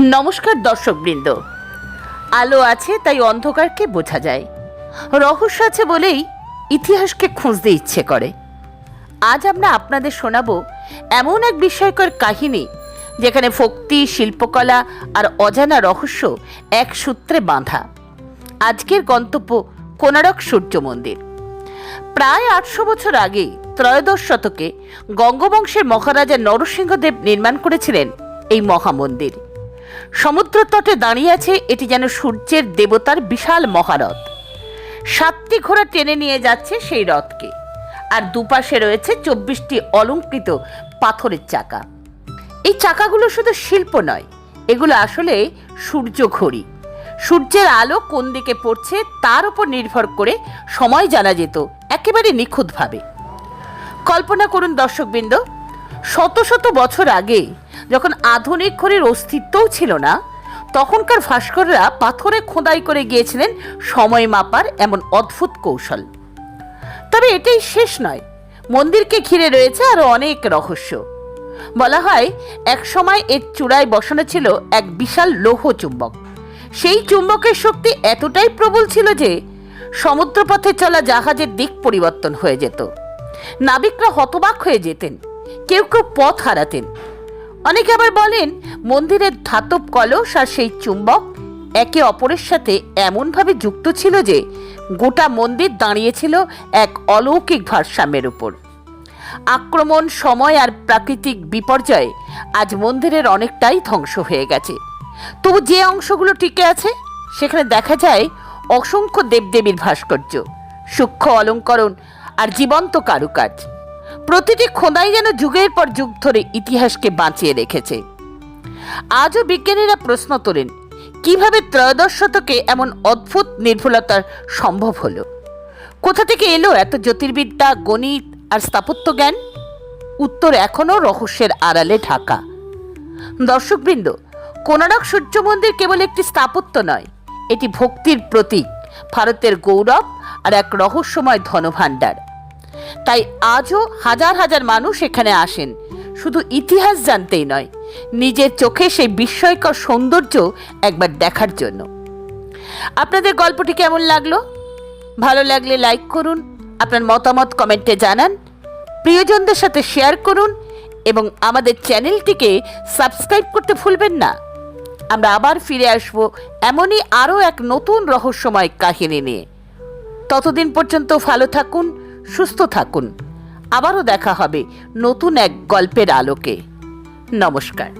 নমস্কার দর্শকবৃন্দ। আলো আছে, তাই অন্ধকারকে বোঝা যায়। রহস্য আছে বলেই ইতিহাসকে খুঁজতে ইচ্ছে করে। আজ আমরা আপনাদের শোনাবো এমন এক বিস্ময়কর কাহিনী, যেখানে ভক্তি, শিল্পকলা আর অজানা রহস্য এক সূত্রে বাঁধা। আজকের গন্তব্য কোনারক সূর্য মন্দির। প্রায় আটশো বছর আগে ত্রয়োদশ শতকে গঙ্গবংশের মহারাজা নরসিংহদেব নির্মাণ করেছিলেন এই মহামন্দির। সমুদ্র তটে দাঁড়িয়ে আছে এটি যেন সূর্যের দেবতার বিশাল মহারথ। সাতটি ঘোড়া টেনে নিয়ে যাচ্ছে সেই রথকে। আর দুপাশে রয়েছে চব্বিশটি অলঙ্কৃত পাথরের চাকা। এই চাকাগুলো শুধু শিল্প নয়, এগুলো আসলে সূর্য ঘড়ি। সূর্যের আলো কোন দিকে পড়ছে তার উপর নির্ভর করে সময় জানা যেত, একেবারে নিখুঁতভাবে। কল্পনা করুন দর্শকবৃন্দ, শত শত বছর আগে যখন আধুনিক ঘড়ির অস্তিত্বও ছিল না, তখনকার ভাস্কররা পাথরে খোদাই করে গিয়েছিলেন সময় মাপার এমন অদ্ভুত কৌশল। তবে এটাই শেষ নয়, মন্দিরকে ঘিরে রয়েছে আরও অনেক রহস্য। বলা হয় এক সময় এর চূড়ায় বসানো ছিল এক বিশাল লৌহ চুম্বক। সেই চুম্বকের শক্তি এতটাই প্রবল ছিল যে, সমুদ্রপথে চলা জাহাজের দিক পরিবর্তন হয়ে যেত। নাবিকরা হতবাক হয়ে যেতেন, কেউ কেউ পথ হারাতেন। অনেকে আবার বলেন, মন্দিরের ধাতব কলস আর সেই চুম্বক একে অপরের সাথে এমনভাবে যুক্ত ছিল যে গোটা মন্দির দাঁড়িয়েছিল এক অলৌকিক ভারসাম্যের উপর। আক্রমণ, সময় আর প্রাকৃতিক বিপর্যয়ে আজ মন্দিরের অনেকটাই ধ্বংস হয়ে গেছে। তবু যে অংশগুলো টিকে আছে, সেখানে দেখা যায় অসংখ্য দেবদেবীর ভাস্কর্য, সূক্ষ্ম অলঙ্করণ আর জীবন্ত কারুকাজ প্রতিটি খোদাই যেন যুগের পর যুগ ধরে ইতিহাসকে বাঁচিয়ে রেখেছে। আজও বিজ্ঞানীরা প্রশ্ন তোলেন, কীভাবে ত্রয়োদশ শতকে এমন অদ্ভুত নির্ভুলতার সম্ভব হলো? কোথা থেকে এলো এত জ্যোতির্বিদ্যা, গণিত আর স্থাপত্য জ্ঞান? উত্তর এখনও রহস্যের আড়ালে ঢাকা। দর্শকবৃন্দ কোনারক সূর্য মন্দির কেবল একটি স্থাপত্য নয়, এটি ভক্তির প্রতীক, ভারতের গৌরব আর এক রহস্যময় ধনভাণ্ডার। তাই আজও হাজার হাজার মানুষ এখানে আসেন। শুধু ইতিহাস জানতেই নয়, নিজের চোখে সেই বিস্ময়কর সৌন্দর্য একবার দেখার জন্য। আপনাদের গল্পটি কেমন লাগল? ভালো লাগলে লাইক করুন, আপনার মতামত কমেন্টে জানান, প্রিয়জনদের সাথে শেয়ার করুন এবং আমাদের চ্যানেলটিকে সাবস্ক্রাইব করতে ভুলবেন না। আমরা আবার ফিরে আসব এমনই আরও এক নতুন রহস্যময় কাহিনী নিয়ে। ততদিন পর্যন্ত ভালো থাকুন সুস্থ থাকুন। আবারও দেখা হবে নতুন এক গল্পের আলোকে। নমস্কার।